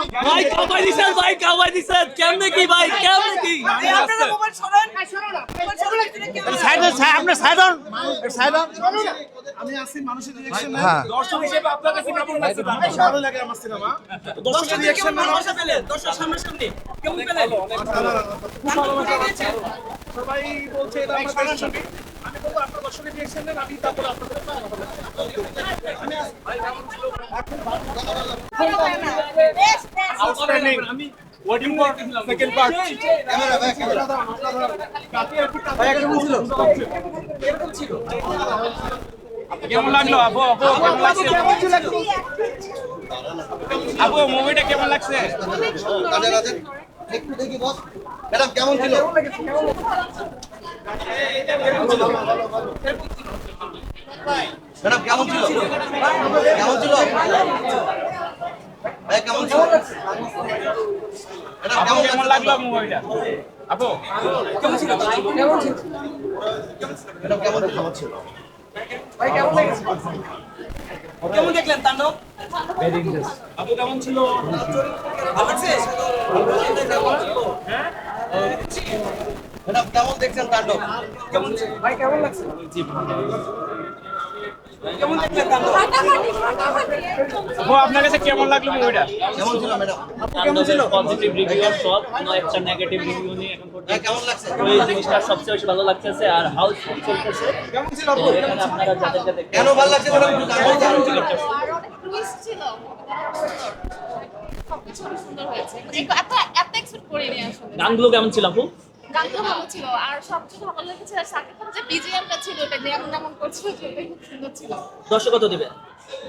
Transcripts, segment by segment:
ভাই কামাই দিছেন ভাই কামাই দিছেন। কেমনে কি ভাই কেমনে কি? আপনারা আমি আছি মানুষের রিঅ্যাকশন দর্শক হিসেবে আপনার কাছে কেমন লাগছে? ভালো লাগে আমার সিনেমা দর্শকের রিঅ্যাকশন না ভালোবাসা পেলেন দর্শক সামনাসামনি কেমন পেলেন? সবাই বলছে এটা আমার ছবি আমি বলব আপনার দর্শকের রিঅ্যাকশন নেন আমি তারপর আপনাদের আউটস্ট্যান্ডিং আমি ওয়েটিং ফর সেকেন্ড পার্ট কেমন লাগল? আপু আপু কেমন লাগছে? আপু মুভিটা কেমন লাগছে? একটু দেখি বস। ম্যাডাম কেমন ছিল? ম্যাডাম কেমন ছিল? কেমন ছিল? ভাই কেমন ছিল ম্যাডাম আপু কেমন কেমন লাগল? মুভিটা আপু? ম্যাডাম কেমন ছিল? কেমন দেখলেন তাণ্ডব? আপু কেমন ছিল? ভালো লাগছে? ম্যাডাম কেমন দেখছেন তাণ্ডব? কেমন ভাই কেমন লাগছে? কেমন দেখলেন তাণ্ডব? আপু আপনার কাছে কেমন লাগল মুভিটা কেমন ছিল ম্যাডাম? কেমন ছিল? পজিটিভ রিভিউ সব কোনো একটা নেগেটিভ রিভিউ নেই এখন পর্যন্ত। কেমন লাগছে? ওই জিনিসটা সবচেয়ে বেশি ভালো লাগতেছে আর হাউস চলতেছে। কেমন ছিল এখানে আপনারা যাদেরকে দেখতে কেন ভালো লাগছে ম্যাডাম? একটু জানাবেন? আর অনেক টুইস্ট ছিল। সবকিছু সুন্দর হয়েছে। মানে এত এত এক্সপেক্ট করিনি আসলে। গানগুলো কেমন ছিল আপু? গানটা ভালো ছিল। আর সবচেয়ে ভালো লেগেছে আর সাকিব খানের যে বিজিএমটা ছিল ওটা যেমন এমন করছিল সেটা খুব সুন্দর ছিল। দর্শক কত দিবে।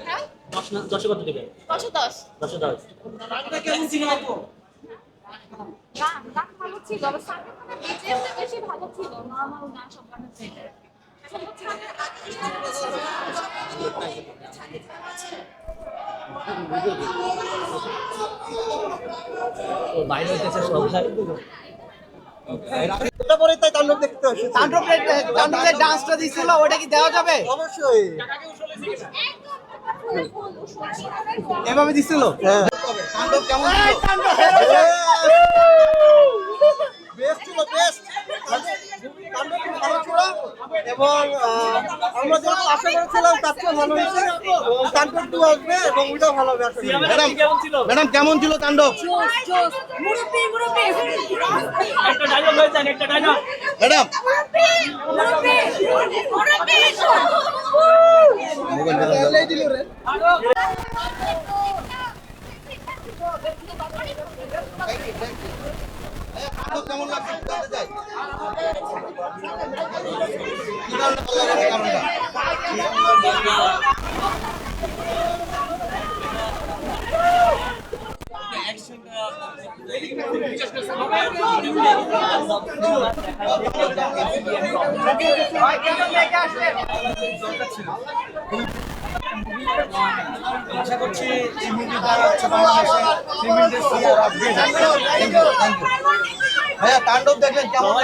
হ্যাঁ? কত দশে দশ। দর্শক দশ। কেমন ছিল আপু? গান গান ভালো ছিল সাকিব খানের বিজিএমটা বেশি ভালো ছিল নর্মাল গান সব চাইতে বাইরে হইতেছে সব। তারপরে তাই তাণ্ডব দেখতে তাণ্ডবের তাণ্ডবের ডান্সটা দিছিল ওটা কি দেওয়া যাবে? অবশ্যই। এভাবে দিছিল তাণ্ডব কেমন ছিল বেস্ট ছিল বেস্ট তাণ্ডব খুব ভালো ছিল এবং আমরা যেরকম আশা করেছিলাম তার চেয়ে ভালো হয়েছে এবং তাণ্ডব টু আসবে এবং ওইটাও ভালো হবে ম্যাডাম কেমন ছিল ম্যাডাম কেমন ছিল তাণ্ডব হয়ে ম্যাডাম তাণ্ডব কেমন লাগছে জানতে কি কারণে ভালো লাগার কারণটা আশা করছি ভাইয়া তাণ্ডব দেখলেন কেমন?